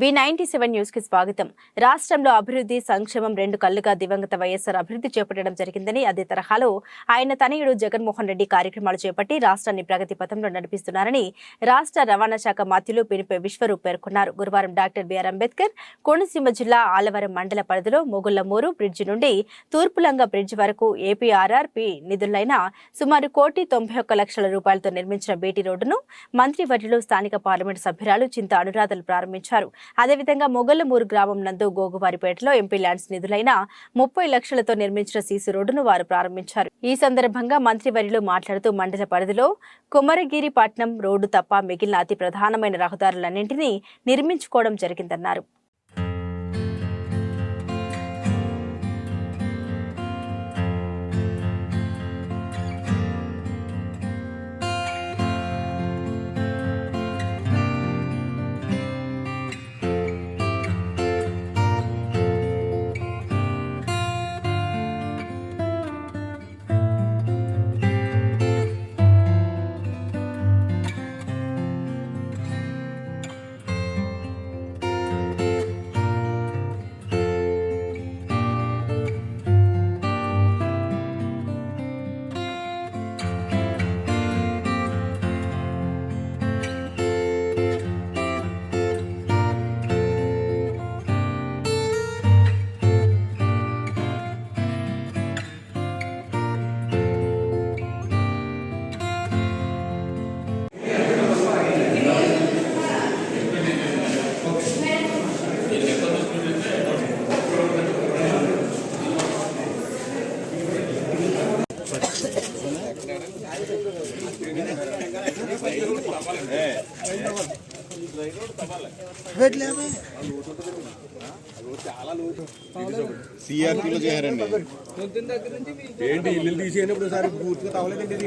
B ninety seven న్యూస్కి స్వాగతం. రాష్ట్రంలో అభివృద్ధి సంక్షేమం రెండు కళ్ళుగా దివంగత వైఎస్ఆర్ అభివృద్ధి చేపట్టడం జరిగిందని అదే తరహాలో ఆయన తనయుడు జగన్మోహన్ రెడ్డి కార్యక్రమాలు చేపట్టి రాష్ట్రాన్ని ప్రగతి పథంలో నడిపిస్తున్నారని రాష్ట్ర రవాణా శాఖ మంత్రులు పినిపే విశ్వరూప్ పేర్కొన్నారు. గురువారం డాక్టర్ బిఆర్ అంబేద్కర్ కోనసీమ జిల్లా ఆలవరం మండల పరిధిలో మొగుళ్ళమూరు బ్రిడ్జి నుండి తూర్పులంగ బ్రిడ్జ్ వరకు ఏపీఆర్ఆర్పి నిధులైన సుమారు కోటి తొంభై ఒక్క లక్షల రూపాయలతో నిర్మించిన బీటీ రోడ్డును మంత్రివర్యులు స్థానిక పార్లమెంటు సభ్యురాలు చింత అనురాధలు ప్రారంభించారు. అదేవిధంగా మొగల్లమూరు గ్రామం నందు గోగువారిపేటలో ఎంపీ ల్యాండ్స్ నిధులైన ముప్పై లక్షలతో నిర్మించిన సీసీ రోడ్డును వారు ప్రారంభించారు. ఈ సందర్భంగా మంత్రి వరిలో మాట్లాడుతూ మండల పరిధిలో కుమరగిరిపట్నం రోడ్డు తప్ప మిగిలిన అతి ప్రధానమైన రహదారులన్నింటినీ నిర్మించుకోవడం జరిగిందన్నారు. సిఆర్టీలో చేయారండి ఏంటి ఇల్లు తీసేయనప్పుడు సార్ పూర్తిగా తవ్వలేదండి ఇది